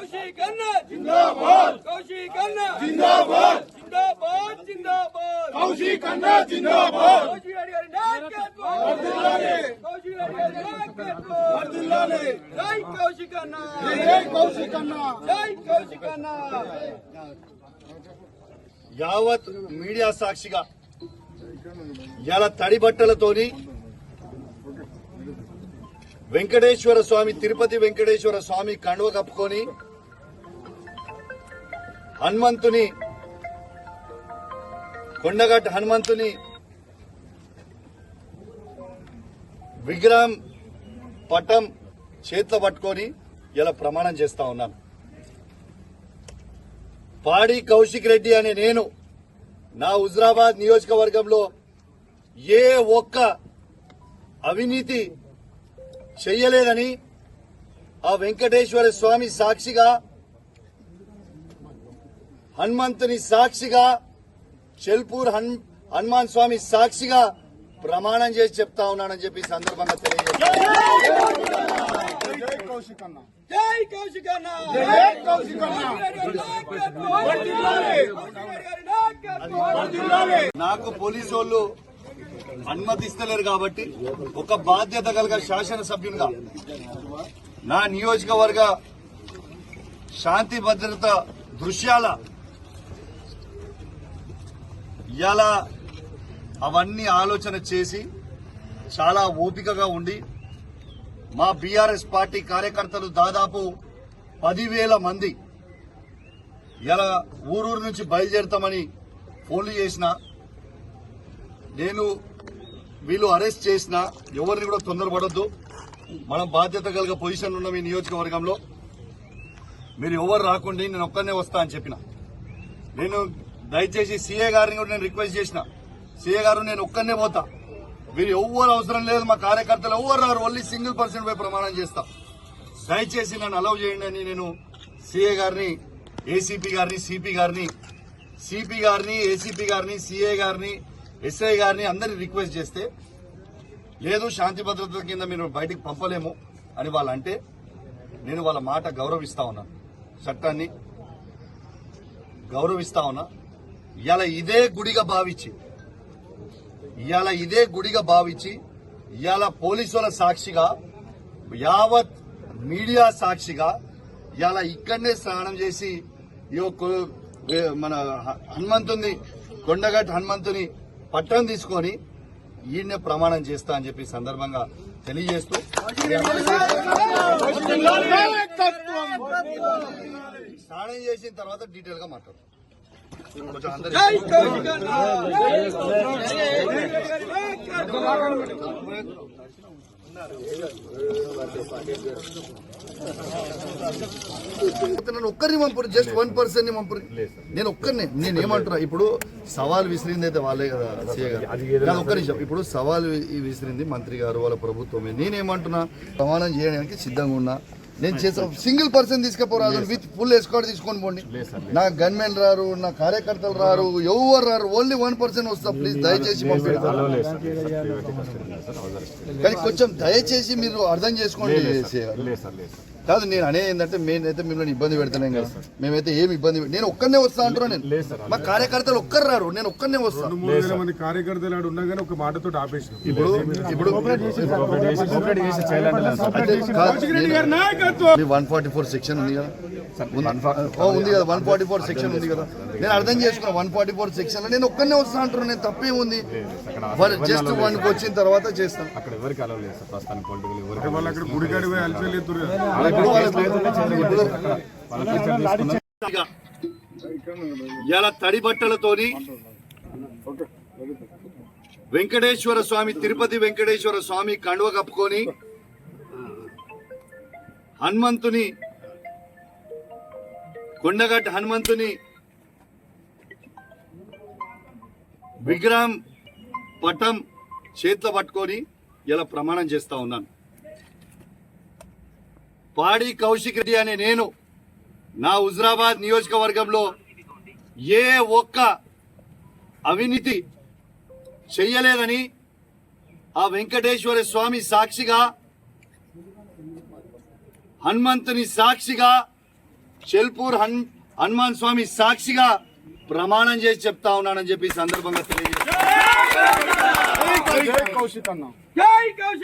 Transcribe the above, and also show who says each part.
Speaker 1: కౌశిక్ అన్న జిందాబాద్! కౌశిక్ అన్న జిందాబాద్! జిందాబాద్! జిందాబాద్!
Speaker 2: కౌశిక్ అన్న జిందాబాద్!
Speaker 1: కౌశిక్ రెడ్డి గారి నాయకత్వం!
Speaker 2: వర్ధిల్లాలి.
Speaker 1: కౌశిక్ రెడ్డి గారి నాయకత్వం!
Speaker 2: వర్ధిల్లాలి.
Speaker 1: జై కౌశిక్ అన్న
Speaker 2: జై కౌశిక్ అన్న
Speaker 1: జై కౌశిక్ అన్న
Speaker 3: యావత్ మీడియా సాక్షిగా ఇలా తడి బట్టలతోని వెంకటేశ్వర స్వామి తిరుపతి వెంకటేశ్వర స్వామి కండువ కప్పుకొని హనుమంతుని కొండగట్ట హనుమంతుని విగ్రహం పటం చేతిలో పట్టుకొని ఇలా ప్రమాణం చేస్తా ఉన్నాను. పాడి కౌశిక్ రెడ్డి అనే నేను నా హుజరాబాద్ నియోజకవర్గంలో ఏ ఒక్క అవినీతి చెయ్యలేదని ఆ వెంకటేశ్వర స్వామి సాక్షిగా హనుమంతుని సాక్షిగా చెల్పూర్ హన్ హనుమాన్ స్వామి సాక్షిగా ప్రమాణం చేసి చెప్తా ఉన్నానని చెప్పి సందర్భంగా తెలియజేస్తాను. నాకు పోలీసు వాళ్ళు అనుమతిస్తలేరు కాబట్టి ఒక బాధ్యత కలిగ శాసనసభ్యునిగా నా నియోజకవర్గ శాంతి భద్రత దృశ్యాల ఇవాళ అవన్నీ ఆలోచన చేసి చాలా ఓపికగా ఉండి మా బీఆర్ఎస్ పార్టీ కార్యకర్తలు దాదాపు పదివేల మంది ఇలా ఊరూరు నుంచి బయలుదేరుతామని ఫోన్లు చేసిన నేను వీళ్ళు అరెస్ట్ చేసిన ఎవరిని కూడా తొందరపడొద్దు. మనం బాధ్యత కలిగ పొజిషన్ ఉన్న మీ నియోజకవర్గంలో. మీరు ఎవరు రాకుండా నేను ఒక్కనే వస్తా అని చెప్పిన. నేను దయచేసి సీఏ గారిని కూడా నేను రిక్వెస్ట్ చేసిన. సీఏ గారు నేను ఒక్కనే పోతా. మీరు ఎవ్వరు అవసరం లేదు మా కార్యకర్తలు ఎవ్వరు రారు ఓన్లీ సింగిల్ పర్సన్ పై ప్రమాణం చేస్తా. దయచేసి నన్ను అలౌ చేయండి అని నేను సీఏ గారిని ఏసీపీ గారిని సిపి గారిని సిపి గారిని ఏసీపీ గారిని సీఏ గారిని ఎస్ఐ గారిని అందరిని రిక్వెస్ట్ చేస్తే లేదు శాంతి భద్రత కింద మీరు బయటికి పంపలేము అని వాళ్ళు అంటే నేను వాళ్ళ మాట గౌరవిస్తా ఉన్నాను చట్టాన్ని గౌరవిస్తా ఉన్నా. ఇవాళ ఇదే గుడిగా భావించి ఇవాళ ఇదే గుడిగా భావించి ఇవాళ పోలీసుల సాక్షిగా యావత్ మీడియా సాక్షిగా ఇవాళ ఇక్కడనే స్నానం చేసి ఈ మన హనుమంతుని కొండగట్టు హనుమంతుని పట్టం తీసుకొని ఈయన్నే ప్రమాణం చేస్తా అని చెప్పి సందర్భంగా తెలియజేస్తూ స్నానం చేసిన తర్వాత డీటెయిల్గా మాట్లాడు నన్ను ఒక్కరిని పంపురు జస్ట్ వన్ పర్సన్ని పంపురు. నేను ఒక్కరిని నేను ఏమంటున్నా ఇప్పుడు సవాల్ విసిరింది అయితే వాళ్ళే కదా సీఏ ఒక్క నిమిషం. ఇప్పుడు సవాల్ విసిరింది మంత్రి గారు వాళ్ళ ప్రభుత్వమే. నేనేమంటున్నా ప్రమాణం చేయడానికి సిద్ధంగా ఉన్నా. నేను చేసా సింగిల్ పర్సన్ తీసుకుపోరాదు విత్ ఫుల్ ఎస్కాట్ తీసుకొని పోండి. నా గన్మెన్ రారు నా కార్యకర్తలు రారు ఎవరు రారు ఓన్లీ వన్ పర్సన్ వస్తా ప్లీజ్ దయచేసి కానీ కొంచెం దయచేసి మీరు అర్థం చేసుకోండి. కాదు నేను అనేది ఏంటంటే మేమైతే మిమ్మల్ని ఇబ్బంది పెడతలేం కదా. మేమైతే ఏమి ఇబ్బంది నేను ఒక్కనే వస్తా అంటున్నా నేను. మా కార్యకర్తలు ఒక్కరు రారు నేను ఒక్కనే వస్తా.
Speaker 4: మూడు వేల మంది కార్యకర్తలు కానీ ఒక మాటతో ఆపేసిన
Speaker 3: ఇప్పుడు ఇప్పుడు వన్ ఫార్టీ ఫోర్ సెక్షన్ ఉంది కదా. ఓ, ఉంది కదా వన్ ఫార్టీ ఫోర్ సెక్షన్ ఉంది కదా. నేను అర్థం చేసుకున్నా వన్ ఫార్టీ ఫోర్ సెక్షన్లో నేను ఒక్కనే వస్తా అంటున్నా నేను తప్పేముంది? జస్ట్ వన్ వచ్చిన తర్వాత చేస్తాను.
Speaker 5: అక్కడ ఎవరికి అలవ్ లేదు సార్ ప్రస్తుతానికి పొలిటికల్ ఎవరికి
Speaker 3: ఇలా తడి బట్టలతోని వెంకటేశ్వర స్వామి తిరుపతి వెంకటేశ్వర స్వామి కండువ కప్పుకొని హనుమంతుని కొండగట్ట హనుమంతుని విగ్రహం పటం చేతిలో పట్టుకొని ఇలా ప్రమాణం చేస్తా ఉన్నాను. పాడి కౌశిక్ రెడ్డి అనే నేను నా హుజరాబాద్ నియోజకవర్గంలో ఏ ఒక్క అవినీతి చెయ్యలేదని ఆ వెంకటేశ్వర స్వామి సాక్షిగా హనుమంతుని సాక్షిగా షెల్పూర్ హన్ హనుమాన్ స్వామి సాక్షిగా ప్రమాణం చేసి చెప్తా ఉన్నానని చెప్పి ఈ సందర్భంగా తెలియజేస్తాను